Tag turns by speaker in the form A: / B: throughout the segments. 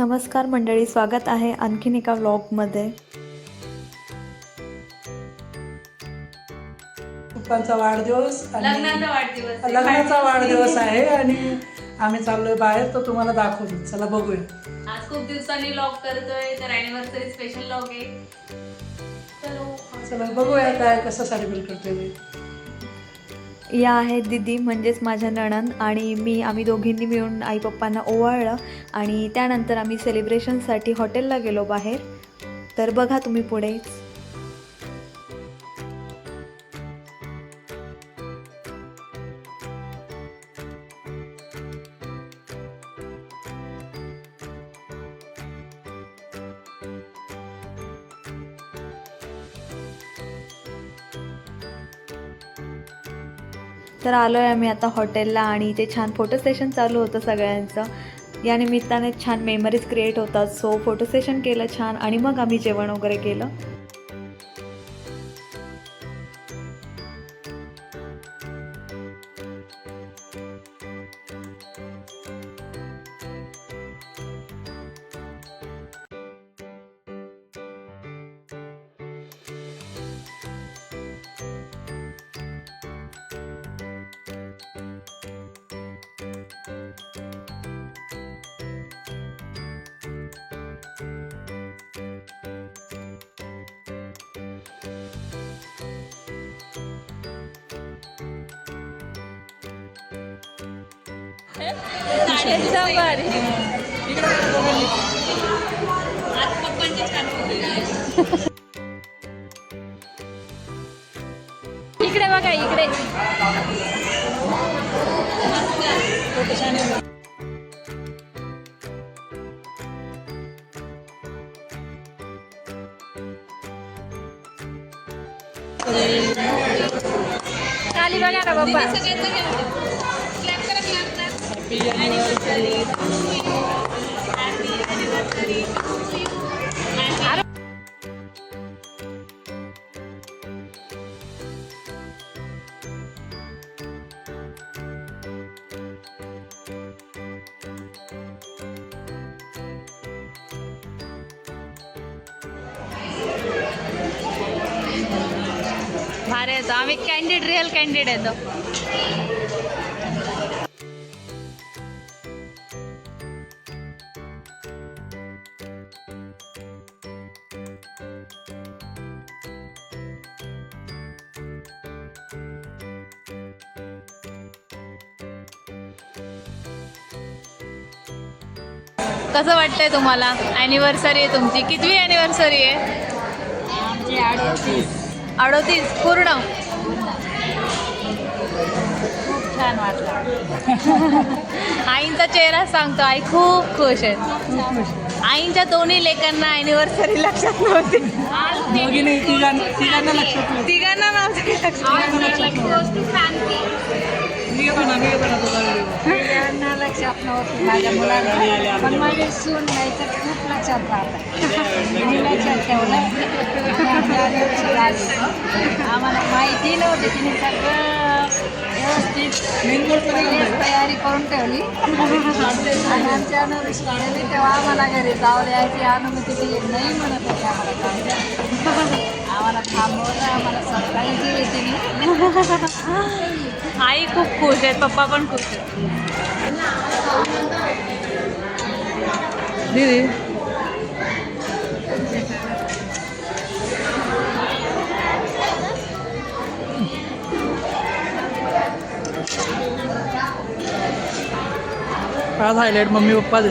A: नमस्कार मंडळी स्वागत आहे आणखीन एका व्लॉगमध्ये.
B: पप्पांचा वाढदिवस आणि
C: लग्नाचा वाढदिवस. आहे.
B: लग्नाचा वाढदिवस आहे आणि आम्ही चाललोय बाहेर तर तुम्हाला दाखवतो. चला बघूया.
C: आज खूप दिवसांनी लॉग करतोय तर अॅनिव्हर्सरी स्पेशल लॉग आहे. चलो.
B: चला बघूया काय कसं सेलिब्रेट करतोय मी
A: या आहेत दिदी म्हणजेच माझ्या नणन आणि मी आम्ही दोघींनी मिळून आई पप्पांना ओवाळलं आणि त्यानंतर आम्ही सेलिब्रेशनसाठी हॉटेलला गेलो बाहेर. तर बघा तुम्ही पुढेच तर आलो आहे आम्ही आता हॉटेलला आणि इथे छान फोटो सेशन चालू होतं सगळ्यांचं. या निमित्ताने छान मेमरीज क्रिएट होतात. सो फोटो सेशन केलं छान आणि मग आम्ही जेवण वगैरे केलं.
C: इकडे बघा इकडे. खाली बघा ना बाप्पा. भारी येतो आम्ही कॅन्डिड रिअल कॅन्डिड येतो कसं वाटतंय तुम्हाला? अॅनिव्हर्सरी आहे तुमची. कितवी अॅनिव्हर्सरी आहे? अडोतीस. पूर्ण? खूप छान वाटलं. आईंचा चेहरा सांगतो. आई खूप खुश आहेत आईंच्या दोन्ही लेकांना अॅनिव्हर्सरी लक्षात नव्हती.
B: दोघींनी तिघांना तिघांना लक्षात नाही.
C: तिघांना नव्हती.
B: मी घेतो ना मी घेतो ना तुझा video.
D: यांना लक्षात नव्हतं. माझ्या मुलाला पण माझी सून नाही तर खूप लक्षात राहतं. मी लक्षात ठेवलं. आपल्या दिवशी आली. आम्हाला माहिती नव्हती. तिने सगळं व्यवस्थित तयारी करून ठेवली. आणि आमच्या तेव्हा आम्हाला घरी जाऊ द्यायची अनुमती दिली. नाही म्हणत होती आम्हाला. आम्हाला थांबवलं आम्हाला सकाळी दिली तिने
C: आई खूप खुश आहेत पप्पा पण खुश आहेत.
B: दीदी. आज हायलाईट मम्मी पप्पा दे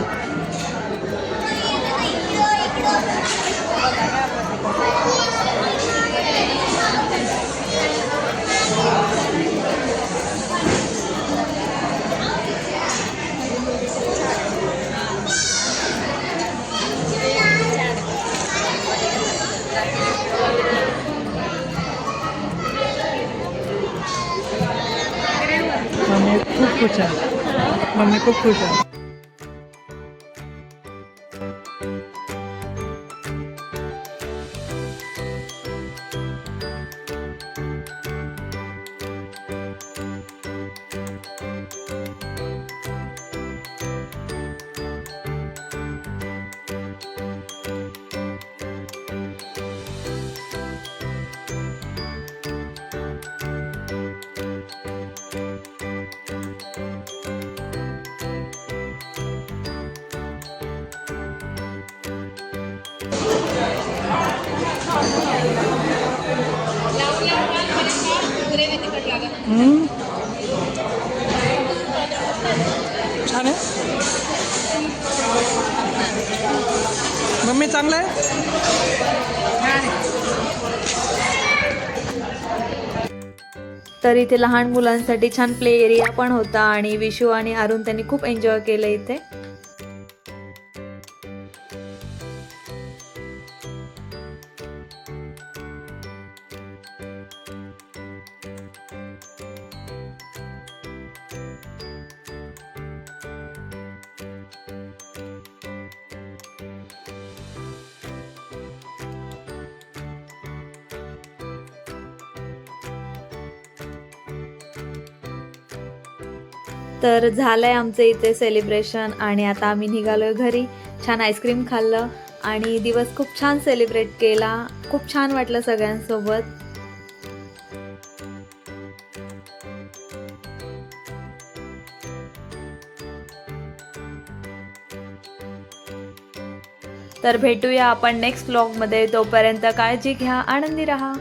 B: खुश आहे मम्मी खूप खुश आहे छान आहे मम्मी चांगलं आहे?
A: तर इथे लहान मुलांसाठी छान प्ले एरिया पण होता आणि विशू आणि अरुण त्यांनी खूप एन्जॉय केलं इथे. तर झालंय आमचं इथे सेलिब्रेशन आणि आता आम्ही निघालोय घरी. छान आईस्क्रीम खाल्लं आणि दिवस खूप छान सेलिब्रेट केला. खूप छान वाटलं सगळ्यांसोबत. तर भेटूया आपण नेक्स्ट ब्लॉगमध्ये तोपर्यंत काळजी घ्या आनंदी राहा.